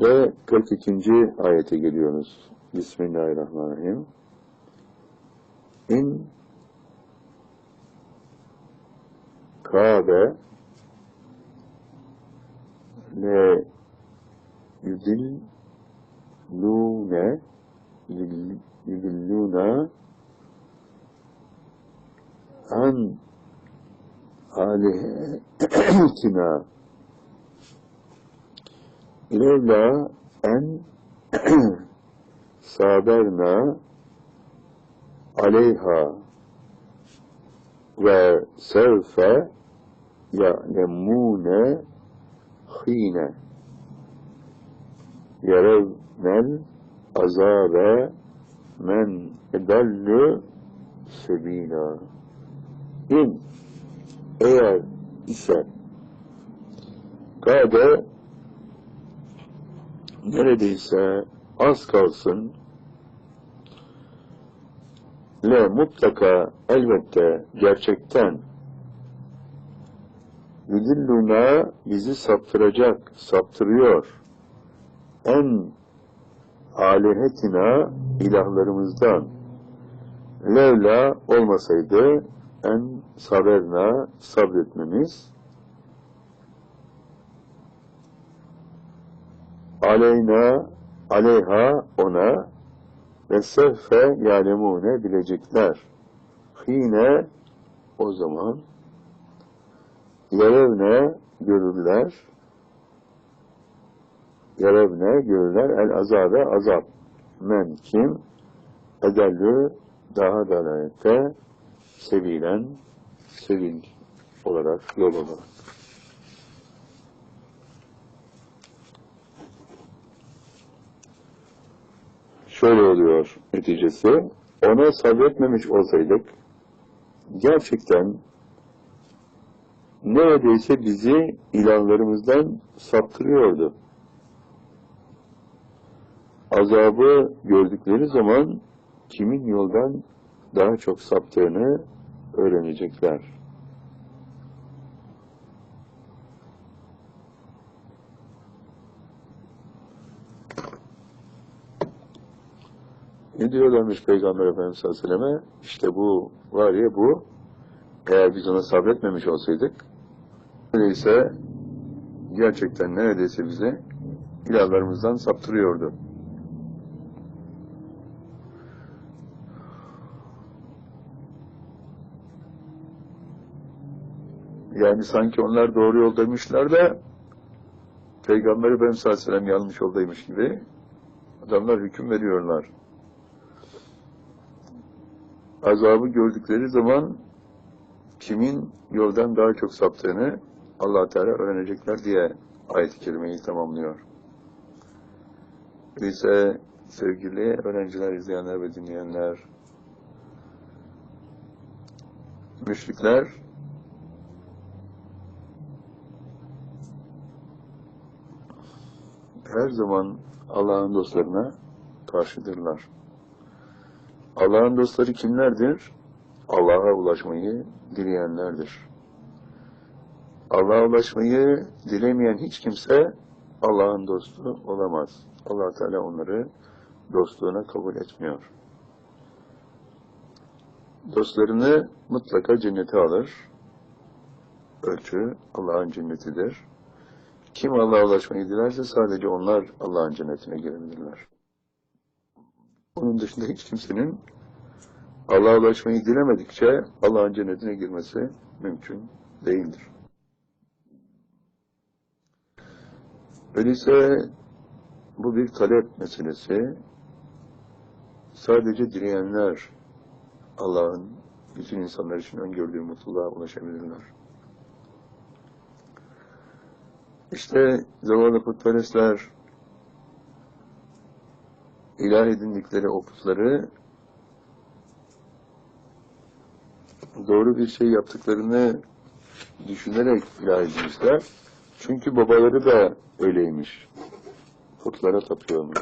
Ve 42. ayete geliyoruz. Bismillahirrahmanirrahim. İn Kabe le yudillune yudilluna an alihetina levla en saberna aleyha ve sevfe ya'lemune hine yerevnel azabe men edallü sebila in eğer ise gade neredeyse az kalsın le mutlaka elbette gerçekten Yüdilluna bizi saptıracak, saptırıyor. En alihetina ilahlarımızdan. Levla olmasaydı en saberna sabretmemiz aleyna aleyha ona ve sehfe yalemune bilecekler. Hine o zaman. Yarevne görürler. Yarevne görürler. El azabe azap. Men kim? Edellü daha dalalette sevilen sevil olarak yol olarak şöyle oluyor neticesi ona sabretmemiş olsaydık gerçekten neredeyse bizi ilanlarımızdan saptırıyordu. Azabı gördükleri zaman kimin yoldan daha çok saptığını öğrenecekler. Ne diyorlarmış Peygamber Efendimiz sallallahu aleyhi? İşte bu var ya bu, eğer biz ona sabretmemiş olsaydık, öyleyse gerçekten neredeyse bize ilahlarımızdan saptırıyordu. Yani sanki onlar doğru yoldaymışlar da Peygamber Efendimiz sallallahu yanlış yoldaymış gibi adamlar hüküm veriyorlar. Azabı gördükleri zaman kimin yoldan daha çok saptığını allah Teala öğrenecekler diye ayet-i kerimeyi tamamlıyor. Öyleyse sevgili öğrenciler, izleyenler ve dinleyenler, müşrikler her zaman Allah'ın dostlarına karşıdırlar. Allah'ın dostları kimlerdir? Allah'a ulaşmayı dileyenlerdir. Allah'a ulaşmayı dilemeyen hiç kimse Allah'ın dostu olamaz. allah Teala onları dostluğuna kabul etmiyor. Dostlarını mutlaka cennete alır. Ölçü Allah'ın cennetidir. Kim Allah'a ulaşmayı dilerse sadece onlar Allah'ın cennetine girebilirler. Onun dışında hiç kimsenin Allah'a ulaşmayı dilemedikçe Allah'ın cennetine girmesi mümkün değildir. Öyleyse bu bir talep meselesi. Sadece dileyenler Allah'ın bütün insanlar için öngördüğü mutluluğa ulaşabilirler. İşte zavallı putperestler ilah edindikleri o putları doğru bir şey yaptıklarını düşünerek ilah edilmişler. Çünkü babaları da öyleymiş. Putlara tapıyormuş.